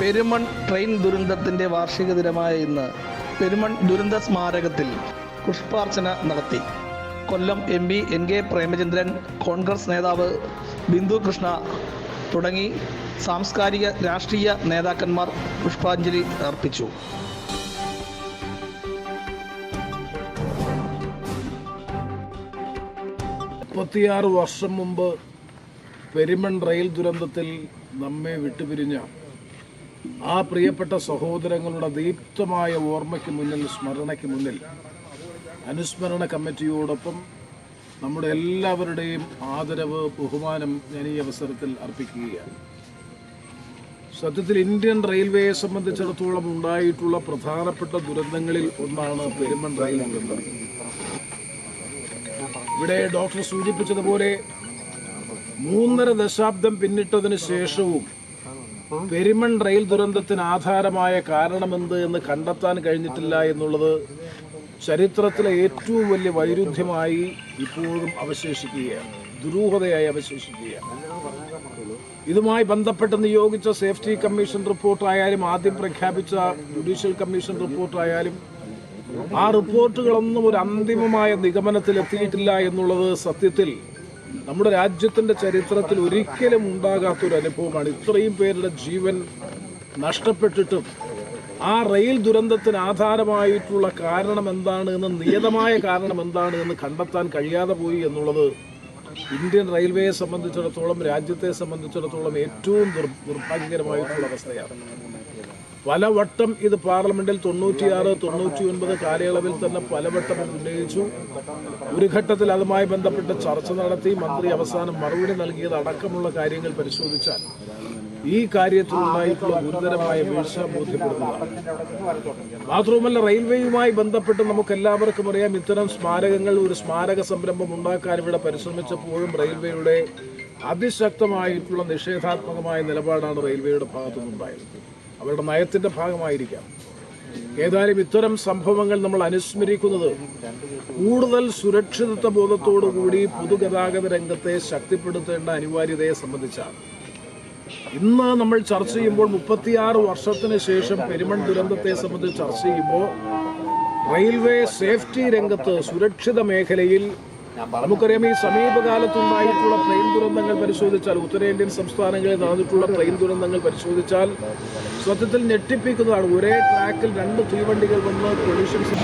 Perumon train ദുരന്തത്തിന്റെ വാർഷിക ദിനമായ ഇന്ന് പെരുമൺ ദുരന്ത സ്മാരകത്തിൽ പുഷ്പാർച്ചന നടത്തി. Kollam M P N K Premachandran Congress നേതാവ് ബിന്ദു കൃഷ്ണ തുടങ്ങി സാംസ്കാരിക രാഷ്ട്രീയ നേതാക്കന്മാർ പുഷ്പാഞ്ജലി അർപ്പിച്ചു. മുപ്പത്തിയാറ് വർഷം മുമ്പ് പെരുമൺ റെയിൽ ദുരന്തത്തിൽ നമ്മെ വിട്ടുപിരിഞ്ഞ ആ പ്രിയപ്പെട്ട സഹോദരങ്ങളുടെ ദീപ്തമായ ഓർമ്മയ്ക്ക് മുന്നിൽ സ്മരണയ്ക്ക് മുന്നിൽ അനുസ്മരണ കമ്മിറ്റിയോടൊപ്പം നമ്മുടെ എല്ലാവരുടെയും ആദരവ് ബഹുമാനം ഞാൻ ഈ അവസരത്തിൽ അർപ്പിക്കുകയാണ്. സത്യത്തിൽ ഇന്ത്യൻ റെയിൽവേയെ സംബന്ധിച്ചിടത്തോളം ഉണ്ടായിട്ടുള്ള പ്രധാനപ്പെട്ട ദുരന്തങ്ങളിൽ ഒന്നാണ് പെരുമൺ റെയിൽ ദുരന്തം. ഇവിടെ ഡോക്ടർ സൂചിപ്പിച്ചതുപോലെ മൂന്നര ദശാബ്ദം പിന്നിട്ടതിന് ശേഷവും പെരിമൺ റെയിൽ ദുരന്തത്തിന് ആധാരമായ കാരണമെന്ത് എന്ന് കണ്ടെത്താൻ കഴിഞ്ഞിട്ടില്ല എന്നുള്ളത് ചരിത്രത്തിലെ ഏറ്റവും വലിയ വൈരുദ്ധ്യമായി ഇപ്പോഴും അവശേഷിക്കുകയാണ്. ദുരൂഹതയായി അവശേഷിക്കുകയാണ്. ഇതുമായി ബന്ധപ്പെട്ട് നിയോഗിച്ച സേഫ്റ്റി കമ്മീഷൻ റിപ്പോർട്ടായാലും ആദ്യം പ്രഖ്യാപിച്ച ജുഡീഷ്യൽ കമ്മീഷൻ റിപ്പോർട്ടായാലും ആ റിപ്പോർട്ടുകളൊന്നും ഒരു അന്തിമമായ നിഗമനത്തിൽ എത്തിയിട്ടില്ല എന്നുള്ളത് സത്യത്തിൽ നമ്മുടെ രാജ്യത്തിന്റെ ചരിത്രത്തിൽ ഒരിക്കലും ഉണ്ടാകാത്തൊരു അനുഭവമാണ്. ഇത്രയും പേരുടെ ജീവൻ നഷ്ടപ്പെട്ടിട്ടും ആ റെയിൽ ദുരന്തത്തിന് ആധാരമായിട്ടുള്ള കാരണം എന്താണ്? എന്ന് നിയതമായ കാരണം എന്താണ്? എന്ന് കണ്ടെത്താൻ കഴിയാതെ പോയി എന്നുള്ളത് ഇന്ത്യൻ റെയിൽവേയെ സംബന്ധിച്ചിടത്തോളം രാജ്യത്തെ സംബന്ധിച്ചിടത്തോളം ഏറ്റവും നിർഭാഗ്യകരമായിട്ടുള്ള അവസ്ഥയാണ്. പലവട്ടം ഇത് പാർലമെന്റിൽ തൊണ്ണൂറ്റിയാറ് തൊണ്ണൂറ്റി ഒൻപത് കാലയളവിൽ തന്നെ പലവട്ടം ഇത് ഉന്നയിച്ചു. ഒരു ഘട്ടത്തിൽ അതുമായി ബന്ധപ്പെട്ട് ചർച്ച നടത്തി മന്ത്രി അവസാനം മറുപടി നൽകിയത് അടക്കമുള്ള കാര്യങ്ങൾ പരിശോധിച്ചാൽ ഈ കാര്യത്തിലുണ്ടായിട്ടുള്ള ഗുരുതരമായ വീഴ്ച ബോധ്യപ്പെടുന്നതാണ്. മാത്രവുമല്ല റെയിൽവേയുമായി ബന്ധപ്പെട്ട് നമുക്ക് എല്ലാവർക്കും അറിയാം ഇത്തരം സ്മാരകങ്ങൾ ഒരു സ്മാരക സംരംഭം ഉണ്ടാക്കാൻ ഇവിടെ പരിശ്രമിച്ചപ്പോഴും റെയിൽവേയുടെ അതിശക്തമായിട്ടുള്ള നിഷേധാത്മകമായ നിലപാടാണ് റെയിൽവേയുടെ ഭാഗത്തുനിന്നുണ്ടായത്. അവരുടെ നയത്തിന്റെ ഭാഗമായിരിക്കാം. ഏതായാലും ഇത്തരം സംഭവങ്ങൾ നമ്മൾ അനുസ്മരിക്കുന്നത് കൂടുതൽ സുരക്ഷിതത്വ ബോധത്തോടുകൂടി പൊതുഗതാഗത രംഗത്തെ ശക്തിപ്പെടുത്തേണ്ട അനിവാര്യതയെ സംബന്ധിച്ചാണ്. ഇന്ന് നമ്മൾ ചർച്ച ചെയ്യുമ്പോൾ മുപ്പത്തിയാറ് വർഷത്തിന് ശേഷം പെരുമൺ ദുരന്തത്തെ സംബന്ധിച്ച് ചർച്ച ചെയ്യുമ്പോൾ റെയിൽവേ സേഫ്റ്റി രംഗത്ത് സുരക്ഷിത മേഖലയിൽ നമുക്കറിയാം ഈ സമീപകാലത്തുണ്ടായിട്ടുള്ള ട്രെയിൻ ദുരന്തങ്ങൾ പരിശോധിച്ചാൽ ഉത്തരേന്ത്യൻ സംസ്ഥാനങ്ങളിൽ നടന്നിട്ടുള്ള ട്രെയിൻ ദുരന്തങ്ങൾ പരിശോധിച്ചാൽ സത്യത്തിൽ ഞെട്ടിപ്പിക്കുന്നതാണ്. ഒരേ ട്രാക്കിൽ രണ്ട് തീവണ്ടികൾ വന്ന് കൊളീഷൻസ്